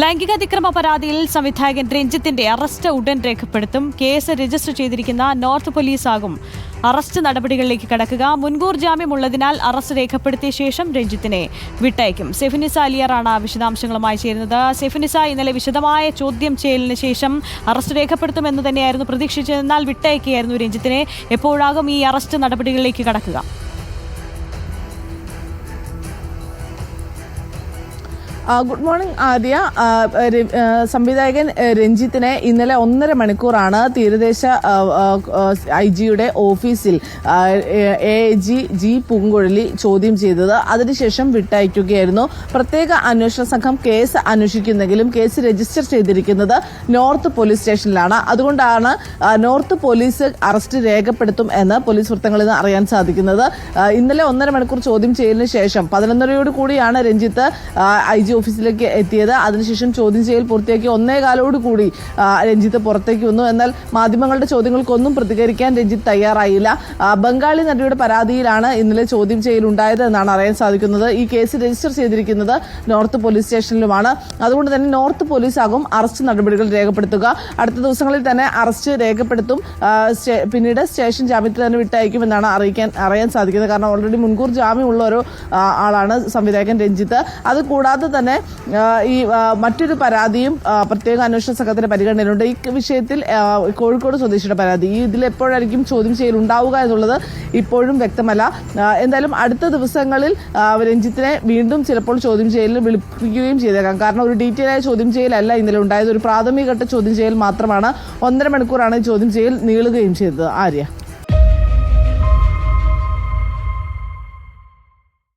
ലൈംഗിക അതിക്രമ പരാതിയിൽ സംവിധായകൻ രഞ്ജിത്തിന്റെ അറസ്റ്റ് ഉടൻ രേഖപ്പെടുത്തും. കേസ് രജിസ്റ്റർ ചെയ്തിരിക്കുന്ന നോർത്ത് പോലീസാകും. അറസ്റ്റ് നടപടികളിലേക്ക് കടക്കുക. മുൻകൂർ ജാമ്യമുള്ളതിനാൽ അറസ്റ്റ് രേഖപ്പെടുത്തിയ ശേഷം രഞ്ജിത്തിനെ വിട്ടയക്കും. സെഫിനിസ അലിയറാണ് വിശദാംശങ്ങളുമായി ചേരുന്നത്. സെഫിനിസ ഇന്നലെ വിശദമായ ചോദ്യം ചെയ്യലിന് ശേഷം അറസ്റ്റ് രേഖപ്പെടുത്തുമെന്ന് തന്നെയായിരുന്നു പ്രതീക്ഷിച്ചതെന്നാൽ വിട്ടയക്കുകയായിരുന്നു രഞ്ജിത്തിനെ. എപ്പോഴാകും ഈ അറസ്റ്റ് നടപടികളിലേക്ക് കടക്കുക. ഗുഡ് മോർണിംഗ് ആദ്യ. സംവിധായകൻ രഞ്ജിത്തിനെ ഇന്നലെ ഒന്നര മണിക്കൂറാണ് തീരദേശ ഐ ജിയുടെ ഓഫീസിൽ എ ജി ജി പൂങ്കുഴലി ചോദ്യം ചെയ്തത്. അതിനുശേഷം വിട്ടയക്കുകയായിരുന്നു. പ്രത്യേക അന്വേഷണ സംഘം കേസ് അന്വേഷിക്കുന്നെങ്കിലും കേസ് രജിസ്റ്റർ ചെയ്തിരിക്കുന്നത് നോർത്ത് പോലീസ് സ്റ്റേഷനിലാണ്. അതുകൊണ്ടാണ് നോർത്ത് പോലീസ് അറസ്റ്റ് രേഖപ്പെടുത്തും എന്ന് പോലീസ് വൃത്തങ്ങളിൽ നിന്ന് അറിയാൻ സാധിക്കുന്നത്. ഇന്നലെ ഒന്നര മണിക്കൂർ ചോദ്യം ചെയ്യലിന് ശേഷം പതിനൊന്നരയോട് കൂടിയാണ് രഞ്ജിത്ത് ഐ ജി ഓഫീസിലേക്ക് എത്തിയത്. അതിനുശേഷം ചോദ്യം ചെയ്യൽ പൂർത്തിയാക്കി ഒന്നേ കാലോട് കൂടി രഞ്ജിത്ത് പുറത്തേക്ക് വന്നു. എന്നാൽ മാധ്യമങ്ങളുടെ ചോദ്യങ്ങൾക്കൊന്നും പ്രതികരിക്കാൻ രഞ്ജിത്ത് തയ്യാറായില്ല. ബംഗാളി നടിയുടെ പരാതിയിലാണ് ഇന്നലെ ചോദ്യം ചെയ്യൽ ഉണ്ടായത് എന്നാണ് അറിയാൻ സാധിക്കുന്നത്. ഈ കേസ് രജിസ്റ്റർ ചെയ്തിരിക്കുന്നത് നോർത്ത് പോലീസ് സ്റ്റേഷനിലുമാണ്. അതുകൊണ്ട് തന്നെ നോർത്ത് പോലീസ് ആകും അറസ്റ്റ് നടപടികൾ രേഖപ്പെടുത്തുക. അടുത്ത ദിവസങ്ങളിൽ തന്നെ അറസ്റ്റ് രേഖപ്പെടുത്തും. പിന്നീട് സ്റ്റേഷൻ ജാമ്യത്തിൽ തന്നെ വിട്ടയക്കുമെന്നാണ് അറിയിക്കാൻ അറിയാൻ സാധിക്കുന്നത്. കാരണം ഓൾറെഡി മുൻകൂർ ജാമ്യമുള്ള ഒരു ആളാണ് സംവിധായകൻ രഞ്ജിത്ത്. അത് കൂടാതെ തന്നെ ആ, ഈ മറ്റൊരു പരാതിയും പ്രത്യേക അന്വേഷണ സംഘത്തിന്റെ പരിഗണനയിലുണ്ട്. ഈ വിഷയത്തിൽ കോഴിക്കോട് സ്വദേശിയുടെ പരാതി. ഈ ഇതിൽ എപ്പോഴായിരിക്കും ചോദ്യം ചെയ്യൽ ഉണ്ടാവുക എന്നുള്ളത് ഇപ്പോഴും വ്യക്തമല്ല. എന്തായാലും അടുത്ത ദിവസങ്ങളിൽ രഞ്ജിത്തിനെ വീണ്ടും ചിലപ്പോൾ ചോദ്യം ചെയ്യലിൽ വിളിപ്പിക്കുകയും ചെയ്തേക്കാം. കാരണം ഒരു ഡീറ്റെയിൽ ആയ ചോദ്യം ചെയ്യലല്ല ഇന്നലെ ഉണ്ടായത്. ഒരു പ്രാഥമിക ഘട്ട ചോദ്യം ചെയ്യൽ മാത്രമാണ്. ഒന്നര മണിക്കൂറാണ് ചോദ്യം ചെയ്യൽ നീളുകയും ചെയ്തത്. ആര്യ?